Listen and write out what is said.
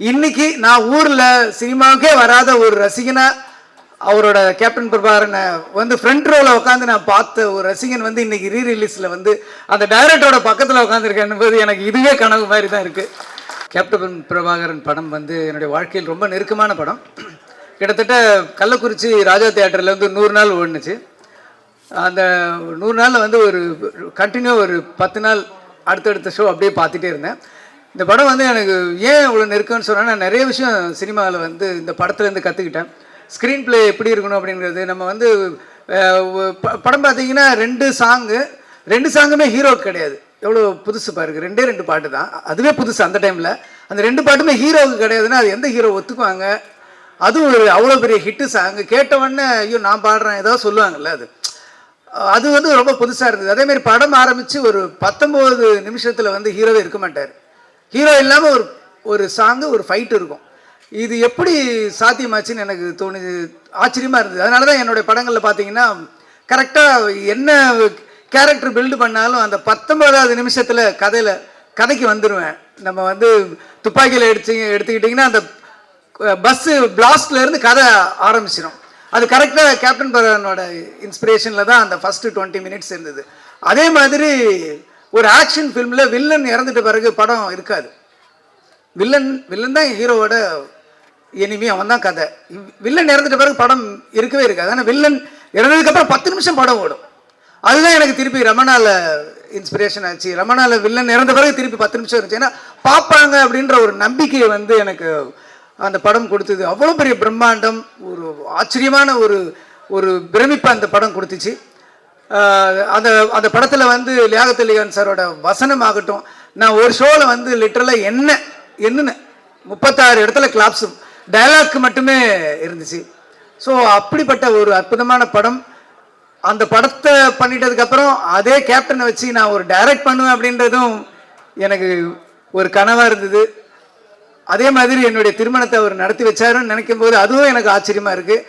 இன்னைக்கு நான் ஊர்ல சினிமாவுக்கே வராத ஒரு ரசிகனா அவரோட கேப்டன் பிரபாகரனை வந்து ஃப்ரண்ட் ரோல உட்காந்து நான் பார்த்த ஒரு ரசிகன் வந்து இன்னைக்கு ரீ ரிலீஸ்ல வந்து அந்த டைரக்டரோட பக்கத்துல உட்காந்துருக்கேன் போது எனக்கு இதுவே கனவு மாதிரி தான் இருக்கு. கேப்டன் பிரபாகரன் படம் வந்து என்னுடைய வாழ்க்கையில் ரொம்ப நெருக்கமான படம். கிட்டத்தட்ட கள்ளக்குறிச்சி ராஜா தியேட்டர்ல வந்து நூறு நாள் ஓடுனுச்சு. அந்த நூறு நாளில் வந்து ஒரு கண்டினியூ ஒரு பத்து நாள் அடுத்தடுத்த ஷோ அப்படியே பார்த்துட்டே இருந்தேன். இந்த படம் வந்து எனக்கு ஏன் இவ்வளோ நெருக்கம்னு சொன்னால் நான் நிறைய விஷயம் சினிமாவில் வந்து இந்த படத்துலேருந்து கற்றுக்கிட்டேன் ஸ்க்ரீன் ப்ளே எப்படி இருக்கணும் அப்படிங்கிறது நம்ம வந்து ப- படம் பார்த்தீங்கன்னா ரெண்டு சாங்கு ரெண்டு சாங்குமே ஹீரோ கிடையாது. எவ்வளோ புதுசு பாருக்கு ரெண்டே ரெண்டு பாட்டு தான். அதுவே புதுசு அந்த டைமில் அந்த ரெண்டு பாட்டுமே ஹீரோவுக்கு கிடையாதுன்னா அது எந்த ஹீரோ ஒத்துக்குவாங்க? அதுவும் ஒரு அவ்வளோ பெரிய ஹிட்டு சாங் கேட்டவொடனே ஐயோ நான் பாடுறேன் ஏதாவது சொல்லுவாங்கல்ல அது. அது வந்து ரொம்ப புதுசாக இருந்தது. அதேமாரி படம் ஆரம்பித்து ஒரு பத்தொம்போது நிமிஷத்தில் வந்து ஹீரோவே இருக்க மாட்டார். ஹீரோ இல்லாமல் ஒரு ஒரு சாங்கு ஒரு ஃபைட் இருக்கும். இது எப்படி சாத்தியமாச்சுன்னு எனக்கு தோணுது. ஆச்சரியமாக இருந்தது. அதனால தான் என்னுடைய படங்களில் பார்த்தீங்கன்னா கரெக்டாக என்ன கேரக்டர் பில்டு பண்ணாலும் அந்த பத்தொன்பதாவது நிமிஷத்தில் கதையில் கதைக்கு வந்துடுவேன் நம்ம வந்து துப்பாக்கியில் எடுத்து எடுத்துக்கிட்டிங்கன்னா அந்த பஸ்ஸு பிளாஸ்ட்லேருந்து கதை ஆரம்பிச்சிடும் அது கரெக்டாக கேப்டன் பரவனோட இன்ஸ்பிரேஷனில் தான் அந்த ஃபஸ்ட்டு டுவெண்ட்டி மினிட்ஸ் இருந்தது. அதே மாதிரி ஒரு ஆக்ஷன் ஃபிலிமில் வில்லன் இறந்துட்ட பிறகு படம் இருக்காது. வில்லன் வில்லன் தான் ஹீரோவோட எனிமி அவன் தான் கதை. வில்லன் இறந்துட்ட பிறகு படம் இருக்கவே இருக்காது. ஆனால் வில்லன் இறந்ததுக்கப்புறம் பத்து நிமிஷம் படம் ஓடும். அதுதான் எனக்கு திருப்பி ரமணால இன்ஸ்பிரேஷன் ஆச்சு. ரமணால வில்லன் இறந்த பிறகு திருப்பி பத்து நிமிஷம் இருந்துச்சு. ஏன்னா பார்ப்பாங்க அப்படின்ற ஒரு நம்பிக்கையை வந்து எனக்கு அந்த படம் கொடுத்தது. அவ்வளோ பெரிய பிரம்மாண்டம் ஒரு ஆச்சரியமான ஒரு ஒரு பிரமிப்பை அந்த படம் கொடுத்துச்சு. அந்த அந்த படத்தில் வந்து லியாகத்தலிகான் சாரோட வசனம் ஆகட்டும் நான் ஒரு ஷோவில் வந்து லிட்டரலாக என்ன என்னன்னு முப்பத்தாறு இடத்துல கிளாப்ஸும் டயலாக் மட்டுமே இருந்துச்சு. ஸோ அப்படிப்பட்ட ஒரு அற்புதமான படம். அந்த படத்தை பண்ணிட்டதுக்கப்புறம் அதே கேப்டனை வச்சு நான் ஒரு டைரக்ட் பண்ணுவேன் அப்படின்றதும் எனக்கு ஒரு கனவாக இருந்தது. அதே மாதிரி என்னுடைய திருமணத்தை அவர் நடத்தி வச்சாருன்னு நினைக்கும் போது அதுவும் எனக்கு ஆச்சரியமா இருக்குது